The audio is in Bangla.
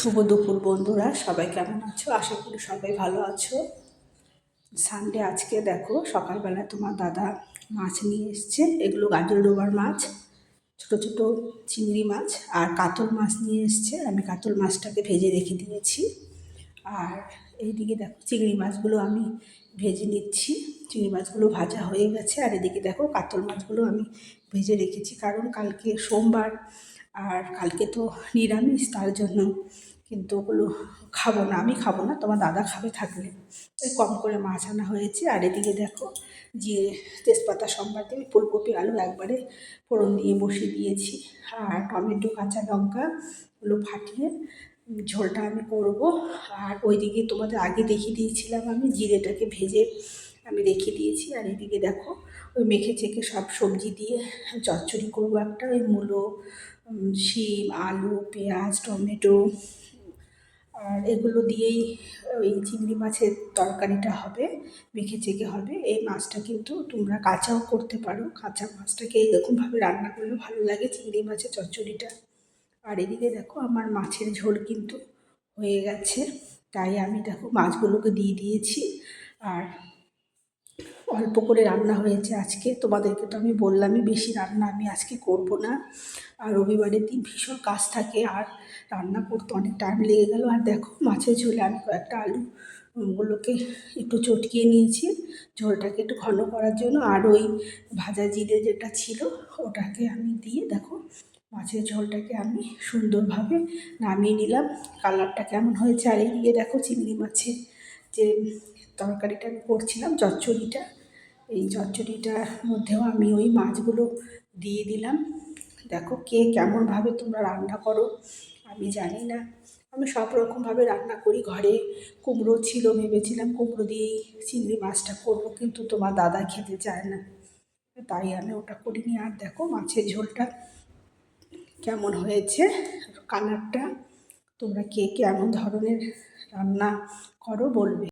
শুভ দুপুর, বন্ধুরা। সবাই কেমন আছো? আশা করি সবাই ভালো আছো। সানডে আজকে দেখো সকালবেলা তোমার দাদা মাছ নিয়ে এসছে। এগুলো গাজর ডোবার মাছ, ছোট ছোট চিংড়ি মাছ আর কাতল মাছ নিয়ে এসছে। আমি কাতল মাছটাকে ভেজে রেখে দিয়েছি। আর এইদিকে দেখো, চিংড়ি মাছগুলো আমি ভেজে নিচ্ছি। চিংড়ি মাছগুলো ভাজা হয়ে গেছে। আর এদিকে দেখো, কাতল মাছগুলো আমি ভেজে রেখেছি। কারণ কালকে সোমবার আর কালকে তো নিরামিষ, তার জন্য কিন্তু ওগুলো খাব না। আমি খাব না, তোমার দাদা খাবে থাকলে। ওই কম করে মাছ আনা হয়েছে। আর এদিকে দেখো, যে তেজপাতা সম্বাদ দিয়ে ফুলকপি, আলু একবারে ফোড়ন দিয়ে বসিয়ে দিয়েছি। আর টমেটো, কাঁচা লঙ্কা ওগুলো ফাটিয়ে ঝোলটা আমি করব। আর ওইদিকে তোমাদের আগে দেখিয়ে দিয়েছিলাম আমি, জিরেটাকে ভেজে আমি রেখে দিয়েছি। আর এদিকে দেখো, ওই মেখে চেখে সব সবজি দিয়ে চচ্চড়ি করব একটা, ওই মূলো শিম, আলু, পেঁয়াজ, টমেটো, আর এগুলো দিয়েই ওই চিংড়ি মাছের তরকারিটা হবে, মেখে চেখে হবে। এই মাছটা কিন্তু তোমরা কাঁচাও করতে পারো। কাঁচা মাছটাকে এইরকমভাবে রান্না করলে ভালো লাগে চিংড়ি মাছের চচ্চড়িটা। আর এদিকে দেখো আমার মাছের ঝোল কিন্তু হয়ে গেছে। তাই আমি দেখো মাছগুলোকে দিয়ে দিয়েছি। আর অল্প করে রান্না হয়েছে আজকে। তোমাদেরকে তো আমি বললামই, বেশি রান্না আমি আজকে করব না। আর রবিবারের দিন ভীষণ কাজ থাকে, আর রান্না করতে অনেক টাইম লেগে গেল। আর দেখো, মাছের ঝোলে আমি কয়েকটা আলু গুলোকে একটু চটকিয়ে নিয়েছি। ঝোলটাকে একটু ঘন করার জন্য। আর ওই ভাজা জিরে যেটা ছিল, ওটাকে আমি দিয়ে দেখো, মাছের ঝোলটাকে আমি সুন্দরভাবে নামিয়ে নিলাম। কালারটা কেমন হয়েছে? আর এদিকে দেখো চিংড়ি মাছের যে তরকারিটা আমি করছিলাম, চচ্চড়িটা। এই চচ্চড়িটার মধ্যেও আমি ওই মাছগুলো দিয়ে দিলাম। দেখো কে কেমনভাবে তোমরা রান্না করো, আমি জানি না। আমি সব রকমভাবে রান্না করি। ঘরে কুমড়ো ছিল, ভেবেছিলাম কুমড়ো দিয়েই চিংড়ি মাছটা করব, কিন্তু তোমার দাদা খেতে চায় না। তাই আমি ওটা করিনি। আর দেখো মাছের ঝোলটা কেমন হয়েছে, কালারটা তোমরা কে কেমন ধরনের রান্না করো বলবে।